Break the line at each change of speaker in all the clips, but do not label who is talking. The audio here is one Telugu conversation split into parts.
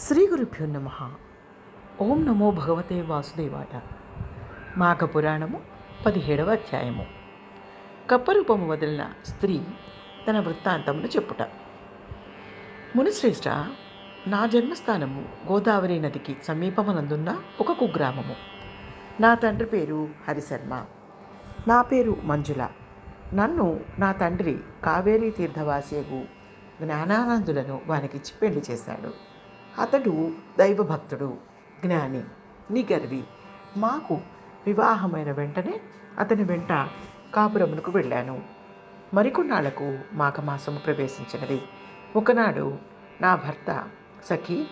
శ్రీ గురుభ్యో నమ. ఓం నమో భగవతే వాసుదేవాయ. మాఘపురాణము పదిహేడవ అధ్యాయము. కప్పరూపము వదిలిన స్త్రీ తన వృత్తాంతమును చెప్పుట. మునిశ్రేష్ట నా జన్మస్థానము గోదావరి నదికి సమీపమనందున్న ఒక కుగ్రామము. నా తండ్రి పేరు హరిశర్మ. నా పేరు మంజుల. నన్ను నా తండ్రి కావేరీ తీర్థవాసియగు జ్ఞానానందులను వానికిచ్చి పెళ్ళి చేశాడు. అతడు దైవభక్తుడు జ్ఞాని నిగర్వి. మాకు వివాహమైన వెంటనే అతని వెంట కాపురమునకు వెళ్ళాను. మరికొన్నాళ్ళకు మాఘమాసము ప్రవేశించినది. ఒకనాడు నా భర్త సఖి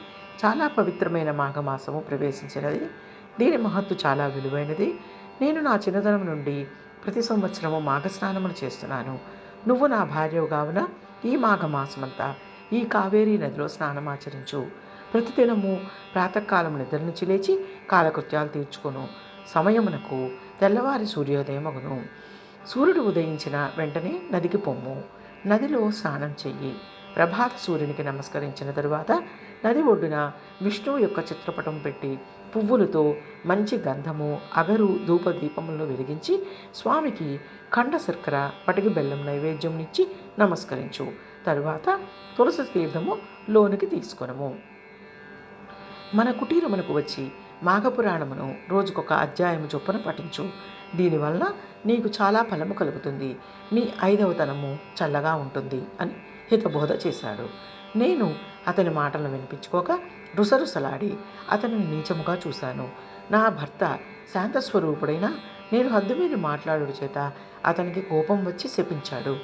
చాలా పవిత్రమైన మాఘమాసము ప్రవేశించినది. దీని మహత్తు చాలా విలువైనది. నేను నా చిన్నతనం నుండి ప్రతి సంవత్సరము మాఘస్నానములు చేస్తున్నాను. నువ్వు నా భార్యవు కావున ఈ మాఘమాసమంతా ఈ కావేరీ నదిలో స్నానమాచరించు. ప్రతిదినము ప్రాతకాలం నిద్ర నుంచి లేచి కాలకృత్యాలు తీర్చుకొను. సమయమునకు తెల్లవారి సూర్యోదయమగును. సూర్యుడు ఉదయించిన వెంటనే నదికి పొమ్ము. నదిలో స్నానం చెయ్యి. ప్రభాత సూర్యునికి నమస్కరించిన తరువాత నది ఒడ్డున విష్ణువు యొక్క చిత్రపటం పెట్టి పువ్వులతో మంచి గంధము అగరు ధూప దీపములను వెలిగించి స్వామికి ఖండ శర్కర పటికి బెల్లం నైవేద్యంనిచ్చి నమస్కరించు. తరువాత తులసి తీర్థము లోనికి తీసుకొనము. మన కుటీరమునకు వచ్చి మాఘపురాణమును రోజుకొక అధ్యాయము చొప్పున పఠించు. దీనివల్ల నీకు చాలా ఫలము కలుగుతుంది. నీ ఐదవతనము చల్లగా ఉంటుంది అని హితబోధ చేశాడు. నేను అతని మాటలను వినిపించుకోక రుసరుసలాడి అతనిని నీచముగా చూశాను. నా భర్త శాంతస్వరూపుడైన నేను హద్దు మీద మాట్లాడుడు చేత అతనికి కోపం వచ్చి శపించాడు.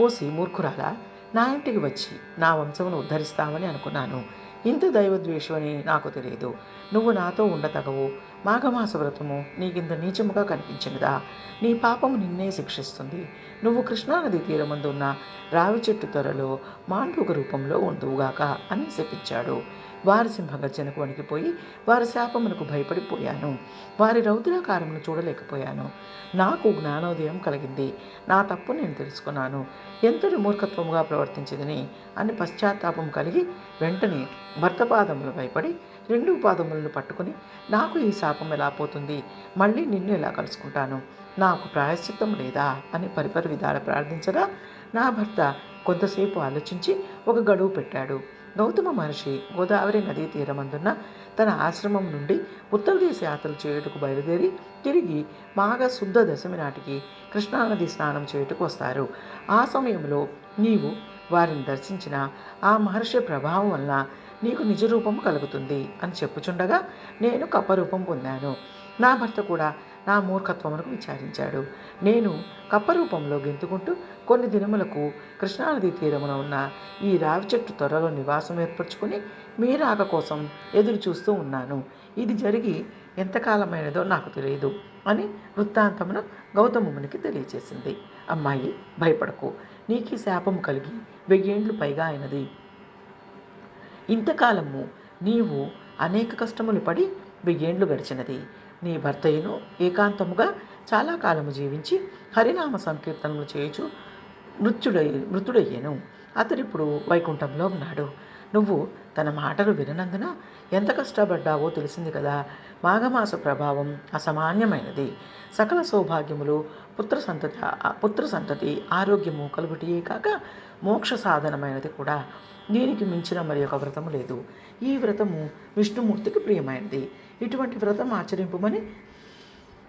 ఓసి మూర్ఖురాల నా ఇంటికి వచ్చి నా వంశమును ఉద్ధరిస్తామని అనుకున్నాను. ఇంత దైవద్వేషం అని నాకు తెలియదు. నువ్వు నాతో ఉండతగవు. మాఘమాస వ్రతము నీకింత నీచముగా కనిపించినదా? నీ పాపము నిన్నే శిక్షిస్తుంది. నువ్వు కృష్ణానది తీరమందున్న రావి చెట్టు త్వరలో మాండూక రూపంలో ఉండువుగాక అని శపించాడు. వారి సింహగర్జనకు వణికిపోయి వారి శాపమునకు భయపడిపోయాను. వారి రౌద్రాకారమును చూడలేకపోయాను. నాకు జ్ఞానోదయం కలిగింది. నా తప్పు నేను తెలుసుకున్నాను. ఎంతటి మూర్ఖత్వముగా ప్రవర్తించిందని అని పశ్చాత్తాపం కలిగి వెంటనే భర్త పాదములు భయపడి రెండు పాదములను పట్టుకుని నాకు ఈ శాపం ఎలా పోతుంది? మళ్ళీ నిన్ను ఎలా కలుసుకుంటాను? నాకు ప్రాయశ్చిత్తం లేదా? అని పరిపరి విధాల ప్రార్థించగా నా భర్త కొంతసేపు ఆలోచించి ఒక గడువు పెట్టాడు. గౌతమ మహర్షి గోదావరి నదీ తీరమందున్న తన ఆశ్రమం నుండి ఉత్తర దేశ యాత్రలు చేయుటకు బయలుదేరి తిరిగి మాఘ శుద్ధ దశమి నాటికి కృష్ణానది స్నానం చేయుటకు వస్తారు. ఆ సమయంలో నీవు వారిని దర్శించిన ఆ మహర్షి ప్రభావం వలన నీకు నిజ రూపం కలుగుతుంది అని చెప్పుచుండగా నేను కప్పరూపం పొందాను. నా భర్త కూడా నా మూర్ఖత్వమునకు విచారించాడు. నేను కప్పరూపంలో గెంతుకుంటూ కొన్ని దినములకు కృష్ణానది తీరమున ఉన్న ఈ రావి చెట్టు త్వరలో నివాసం ఏర్పరచుకుని మీ రాక కోసం ఎదురు చూస్తూ ఉన్నాను. ఇది జరిగి ఎంతకాలమైనదో నాకు తెలియదు అని వృత్తాంతమును గౌతమునికి తెలియచేసింది. అమ్మాయి భయపడకు. నీకు శాపము కలిగి వెయ్యేండ్లు పైగా అయినది. ఇంతకాలము నీవు అనేక కష్టములు పడి వెయ్యేండ్లు గడిచినది. నీ భర్తయ్యను ఏకాంతముగా చాలా కాలము జీవించి హరినామ సంకీర్తనలు చేయుచు మృత్యుడై మృతుడయ్యను. అతడిప్పుడు వైకుంఠంలో ఉన్నాడు. నువ్వు తన మాటలు విననందున ఎంత కష్టపడ్డావో తెలిసింది కదా. మాఘమాస ప్రభావం అసామాన్యమైనది. సకల సౌభాగ్యములు పుత్ర సంతతి పుత్ర సంతతి ఆరోగ్యము కలుగుటియే కాక మోక్ష సాధనమైనది కూడా. దీనికి మించిన మరి ఒక వ్రతము లేదు. ఈ వ్రతము విష్ణుమూర్తికి ప్రియమైనది. ఇటువంటి వ్రతం ఆచరింపమని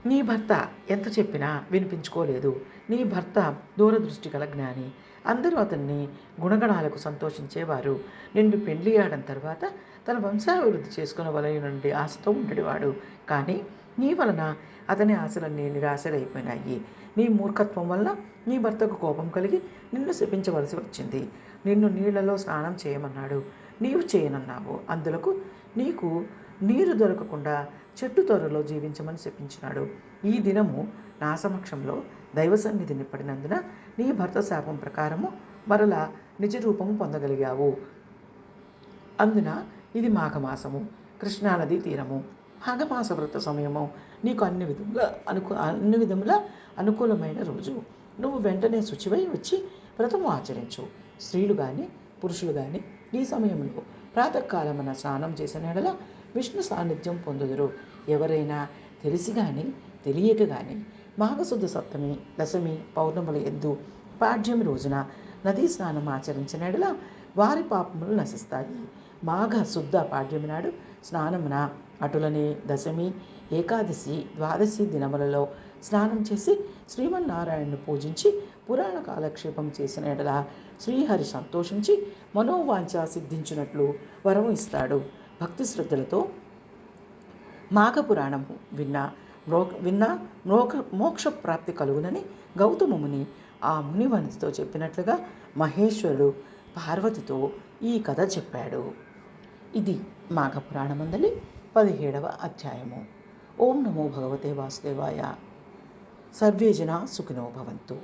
నీ భర్త ఎంత చెప్పినా వినిపించుకోలేదు. నీ భర్త దూరదృష్టి గల జ్ఞాని. అందరూ అతన్ని గుణగణాలకు సంతోషించేవారు. నిన్ను పెండ్లియాడిన తర్వాత తన వంశాభివృద్ధి చేసుకున్న వలయ నుండి ఆశతో ఉండేవాడు. కానీ నీ వలన అతని ఆశలన్నీ నిరాశలైపోయినాయి. నీ మూర్ఖత్వం వల్ల నీ భర్తకు కోపం కలిగి నిన్ను శపించవలసి వచ్చింది. నిన్ను నీళ్ళలో స్నానం చేయమన్నాడు. నీవు చేయనన్నావు. అందులకు నీకు నీరు దొరకకుండా చెట్టు త్వరలో జీవించమని చెప్పించినాడు ఈ దినము నా సమక్షంలో దైవ సన్నిధిని పడినందున నీ భర్త శాపం ప్రకారము మరలా నిజ రూపము పొందగలిగావు. అందున ఇది మాఘమాసము కృష్ణానది తీరము. మాఘమాస వ్రత సమయము నీకు అన్ని విధముల అనుకూ అన్ని విధముల అనుకూలమైన రోజు. నువ్వు వెంటనే శుచివై వచ్చి వ్రతము ఆచరించు. స్త్రీలు కానీ పురుషులు కానీ ఈ సమయంలో ప్రాతకాలమున స్నానం చేసిన ఎడల విష్ణు సాన్నిధ్యం పొందుదురు. ఎవరైనా తెలిసి కానీ తెలియక కానీ మాఘశుద్ధ సప్తమి దశమి పౌర్ణముల ఎందు పాడ్యమి రోజున నదీ స్నానం ఆచరించిన ఎడల వారి పాపములు నశిస్తాయి. మాఘ శుద్ధ పాడ్యమి నాడు స్నానమున అటులనే దశమి ఏకాదశి ద్వాదశి దినములలో స్నానం చేసి శ్రీమన్నారాయణను పూజించి పురాణ కాలక్షేపం చేసిన ఎడల శ్రీహరి సంతోషించి మనోవాంఛ సిద్ధించినట్లు వరం ఇస్తాడు. భక్తి శ్రద్ధలతో మాఘ పురాణము విన్న మ్రో విన్న మ్రోక మోక్ష ప్రాప్తి కలుగునని గౌతమముని ఆ మునివనితో చెప్పినట్లుగా మహేశ్వరుడు పార్వతితో ఈ కథ చెప్పాడు. ఇది మాఘ పురాణమందలి పదిహేడవ అధ్యాయము. ఓం నమో భగవతే వాసుదేవాయ. సర్వే జనా సుఖినో భవంతు.